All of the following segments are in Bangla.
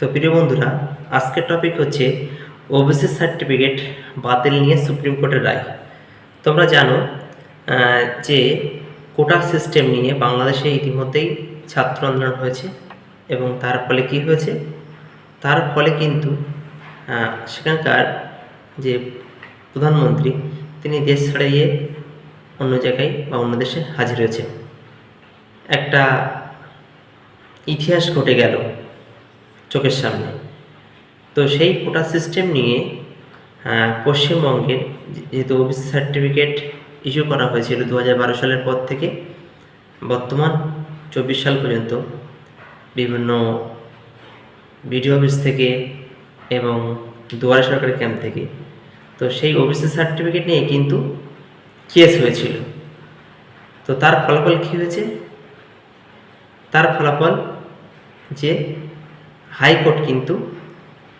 তো প্রিয় বন্ধুরা, আজকের টপিক হচ্ছে ওবিসি সার্টিফিকেট বাতিল নিয়ে সুপ্রিম কোর্টের রায়। তোমরা জানো যে কোটা সিস্টেম নিয়ে বাংলাদেশে ইতিমধ্যেই ছাত্র আন্দোলন হয়েছে এবং তার ফলে কি হয়েছে? তার ফলে কিন্তু সেখানকার যে প্রধানমন্ত্রী, তিনি দেশ ছাড়িয়ে অন্য জায়গায় বা অন্য দেশে হাজির হয়েছে একটা ইতিহাস ঘটে গেল। চোখের সামনে। তো সেই কোটা সিস্টেম নিয়ে পশ্চিমবঙ্গের যেহেতু ওবিসি সার্টিফিকেট ইস্যু করা হয়েছিল দু হাজার বারো সালের পর থেকে, বর্তমান চব্বিশ সাল পর্যন্ত বিভিন্ন বিডিও অফিস থেকে এবং দুয়ারে সরকারি ক্যাম্প থেকে, তো সেই ওবিসি সার্টিফিকেট নিয়ে কিন্তু কেস হয়েছিল। তো তার ফলাফল কী হয়েছে? তার ফলাফল যে হাইকোর্ট কিন্তু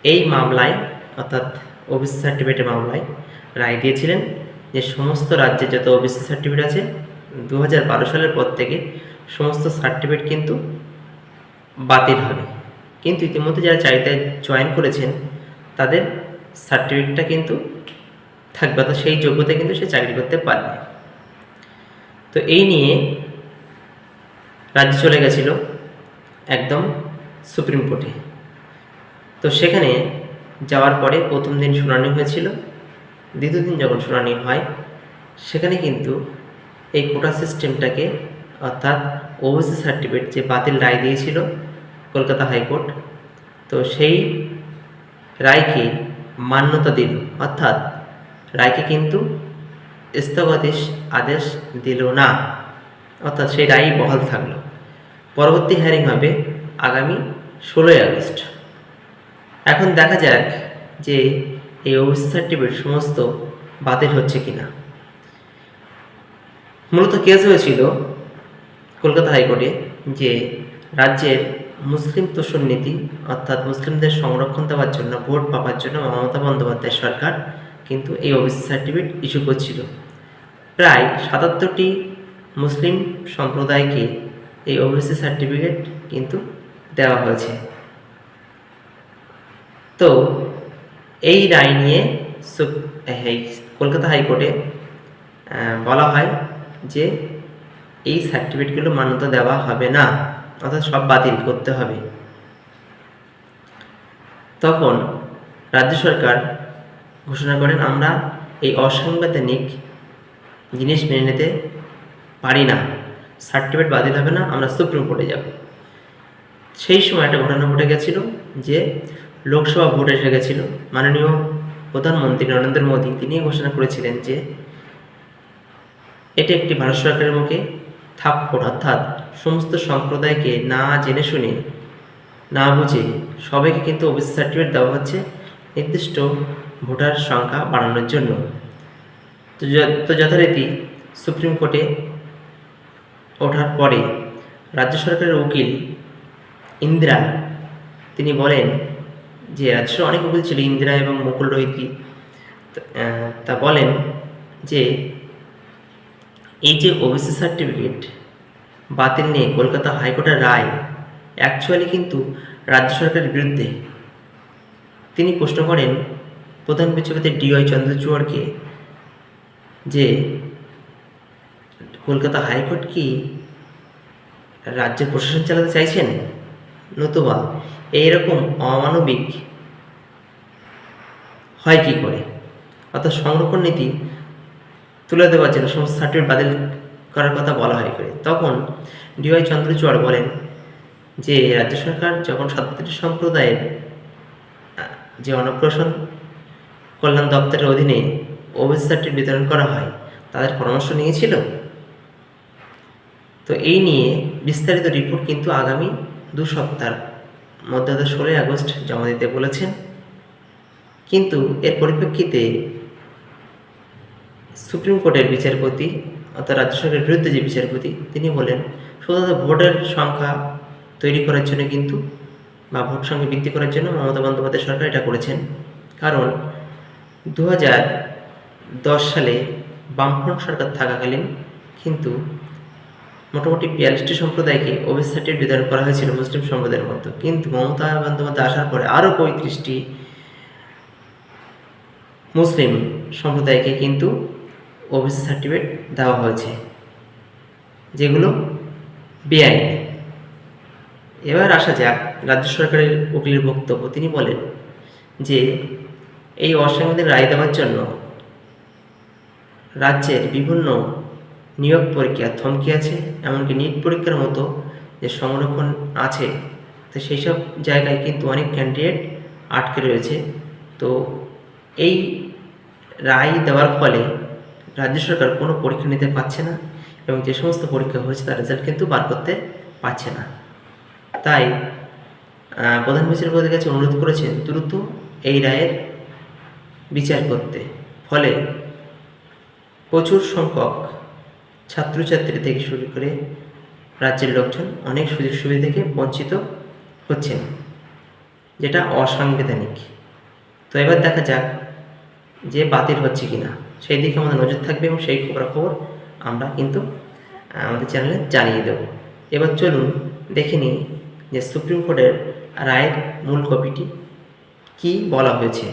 এই মামলায়, অর্থাৎ ওবিসি সার্টিফিকেটের মামলায় রায় দিয়েছিলেন যে সমস্ত রাজ্যে যত ওবিসি সার্টিফিকেট আছে দু হাজার বারো সালের পর থেকে সমস্ত সার্টিফিকেট কিন্তু বাতিল হবে। কিন্তু ইতিমধ্যে যারা চাকরিতে জয়েন করেছেন, তাদের সার্টিফিকেটটা কিন্তু থাকবে, অর্থাৎ সেই যোগ্যতা কিন্তু সে চাকরি করতে পারবে। তো এই নিয়ে রাজ্য চলে গেছিল একদম সুপ্রিম কোর্টে। তো সেখানে যাওয়ার পরে প্রথম দিন শুনানি হয়েছিল, দ্বিতীয় দিন যখন শুনানি হয়, সেখানে কিন্তু এই কোটা সিস্টেমটাকে অর্থাৎ ওবিসি সার্টিফিকেট যে বাতিল রায় দিয়েছিল কলকাতা হাইকোর্ট, তো সেই রায়কে মান্যতা দিল। অর্থাৎ রায়কে কিন্তু স্থগতিস আদেশ দিল না। অর্থাৎ সেই রায়ই বহাল থাকল। পরবর্তী হ্যারিং হবে আগামী ষোলোই আগস্ট। এখন দেখা যাক যে এই ওবিসি সার্টিফিকেট সমস্ত বাতিল হচ্ছে কিনা। মূলত কেস হয়েছিল কলকাতা হাইকোর্টে যে রাজ্যের মুসলিম তোষণ নীতি, অর্থাৎ মুসলিমদের সংরক্ষণ দেওয়ার জন্য, ভোট পাওয়ার জন্য মমতা বন্দ্যোপাধ্যায় সরকার কিন্তু এই ওবিসি সার্টিফিকেট ইস্যু করছিল। প্রায় সাতাত্তরটি মুসলিম সম্প্রদায়কে এই ওবিসি সার্টিফিকেট কিন্তু দেওয়া হয়েছে। তো এই রায় নিয়ে কলকাতা হাইকোর্টে বলা হয় যে এই সার্টিফিকেটগুলো মান্যতা দেওয়া হবে না, অর্থাৎ সব বাতিল করতে হবে। তখন রাজ্য সরকার ঘোষণা করেন, আমরা এই অসাংবিধানিক জিনিস মেনে নিতে পারি না। সার্টিফিকেট বাতিল হবে না, আমরা সুপ্রিম কোর্টে যাব। সেই সময় একটা ঘটনা ঘটে গেছিল যে লোকসভা ভোট এসে গেছিল। মাননীয় প্রধানমন্ত্রী নরেন্দ্র মোদী, তিনি ঘোষণা করেছিলেন যে এটি একটি ভারত সরকারের মুখে থাপ্পড়, অর্থাৎ সমস্ত সম্প্রদায়কে না জেনে শুনে, না বুঝে সবাইকে কিন্তু ওবিসি সার্টিফিকেট দেওয়া হচ্ছে নির্দিষ্ট ভোটার সংখ্যা বাড়ানোর জন্য। তো যথারীতি সুপ্রিম কোর্টে ওঠার পরে রাজ্য সরকারের উকিল ইন্দিরা। তিনি বলেন যে সরকার অনেক উকিল ছিল, ইন্দিরা এবং মুকুল রোহিতী। তা- তা বলেন যে, এই যে ওবিসি সার্টিফিকেট বাতিল নিয়ে কলকাতা হাইকোর্টের রায় অ্যাকচুয়ালি কিন্তু রাজ্য সরকারের বিরুদ্ধে। তিনি প্রশ্ন করেন প্রধান বিচারপতি ডিওয়াই চন্দ্রচূড়কে যে, কলকাতা হাইকোর্ট কি রাজ্যের প্রশাসন চালাতে চাইছেন? নতুবা এইরকম অমানবিক হয় কি করে? অর্থাৎ সংরক্ষণ নীতি তুলে দেওয়ার জন্য সমস্ত সার্টিফিকেট বাতিল করার কথা বলা হয় করে। তখন ডিওয়াই চন্দ্রচূড় বলেন যে, রাজ্য সরকার যখন সাতটি সম্প্রদায়ের যে অনগ্রসর কল্যাণ দপ্তরের অধীনে ওবিসি সার্টিফিকেট বিতরণ করা হয়, তাদের পরামর্শ নিয়েছিল। তো এই নিয়ে বিস্তারিত রিপোর্ট কিন্তু আগামী দু সপ্তাহ মধ্যে ষোলোই আগস্ট জমা দিতে বলেছেন। কিন্তু এর পরিপ্রেক্ষিতে সুপ্রিম কোর্টের বিচারপতি অর্থাৎ রাজ্য সরকারের বিরুদ্ধে যে বিচারপতি, তিনি বলেন, শুধুমাত্র ভোটের সংখ্যা তৈরি করার জন্য কিন্তু বা ভোট সংখ্যা বৃদ্ধি করার জন্য মমতা বন্দ্যোপাধ্যায় সরকার এটা করেছেন। কারণ দু হাজার দশ সালে বামফ্রন্ট সরকার থাকাকালীন কিন্তু মোটামুটি বিয়াল্লিশটি সম্প্রদায়কে সার্টিফিকেট বিতরণ করা হয়েছিল মুসলিম সম্প্রদায়ের মতো কিন্তু মমতা বন্দ্যোপাধ্যায় আসার পরে আরও পঁয়ত্রিশটি মুসলিম সম্প্রদায়কে কিন্তু ওবিসি সার্টিফিকেট দেওয়া হয়েছে, যেগুলো বেআইন। এবার আসা যাক, রাজ্য সরকারের উকিলের বক্তব্য। তিনি বলেন যে, এই অসাংবিধানিক রায় দেওয়ার জন্য রাজ্যের বিভিন্ন নিয়োগ পরীক্ষা থমকে আছে, এমনকি নিট পরীক্ষার মতো যে সংরক্ষণ আছে, তো সেই সব জায়গায় কিন্তু অনেক ক্যান্ডিডেট আটকে রয়েছে। তো এই রায় দেওয়ার ফলে রাজ্য সরকার কোনো পরীক্ষা নিতে পারছে না এবং যে সমস্ত পরীক্ষা হয়েছে তার রেজাল্ট কিন্তু বার করতে পারছে না। তাই প্রধান বিচারপতির কাছে অনুরোধ করেছেন দ্রুত এই রায়ের বিচার করতে। ফলে প্রচুর সংখ্যক ছাত্রছাত্রী থেকে শুরু করে রাজ্যের লোকজন অনেক সুযোগ সুবিধা থেকে বঞ্চিত হচ্ছেন, যেটা অসাংবিধানিক। তো এবার দেখা যাক যে বাতিল হচ্ছে কি না সেই দিকে আমাদের নজর থাকবে এবং সেই খবরাখবর আমরা কিন্তু আমাদের চ্যানেলে জানিয়ে দেব। এবার চলুন দেখে নিই যে সুপ্রিম কোর্টের রায়ের মূল কপিটি কি বলা হয়েছে।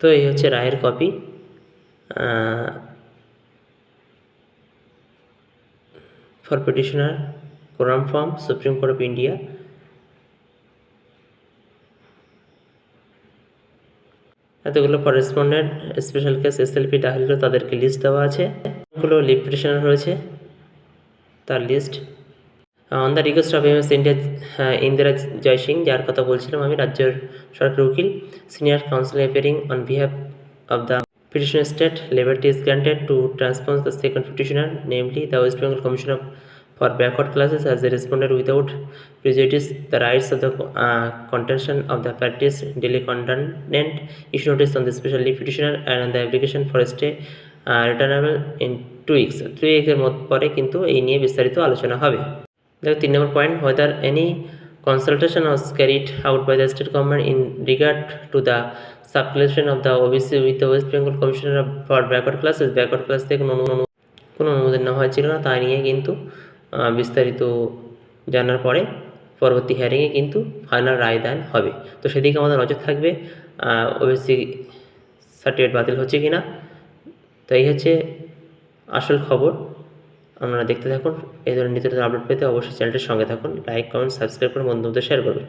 তো এই হচ্ছে রায়ের copy. For petitioner coram form Supreme Court of India এতগুলো করেসপন্ডেন্ট স্পেশাল কেস এসএলপি দাখিল তাদেরকে লিস্ট দেওয়া আছে। অনেকগুলো লিভ পিটিশনার রয়েছে, তার list on the request of MS India Indira Jai Singh যার কথা বলছিলাম আমি, রাজ্যের সরকারি উকিল senior counsel appearing on behalf of the petitioner state liberty is granted to transpose the second petitioner namely the west bengal commission of for backward classes as they responded without prejudice the rights of the uh, contention of the parties daily condemned issue notice on the special leave petitioner and on the application for a stay uh, returnable in two weeks three weeks এর পরে কিন্তু এই নিয়ে বিস্তারিত আলোচনা হবে দেখো তিন নম্বর point whether any consultation was carried out by the state government in regard to the subclassification of the OBC with the West Bengal Commissioner for Backward Classes backward class থেকে কোনো কোনো অনুমোদন নেওয়া হয়েছিল না তা নিয়ে কিন্তু বিস্তারিত জানার পরে পরবর্তী হিয়ারিংয়ে কিন্তু ফাইনাল রায় দান হবে তো সেদিকে আমাদের নজর থাকবে ওবিসি সার্টিফিকেট বাতিল হচ্ছে কি না তো এই হচ্ছে আসল খবর আপনারা দেখতে থাকুন, এই ধরনের নিত্য আপডেট পেতে অবশ্যই চ্যানেলটির সঙ্গে থাকুন লাইক কমেন্ট সাবস্ক্রাইব করে বন্ধুদের শেয়ার করবেন।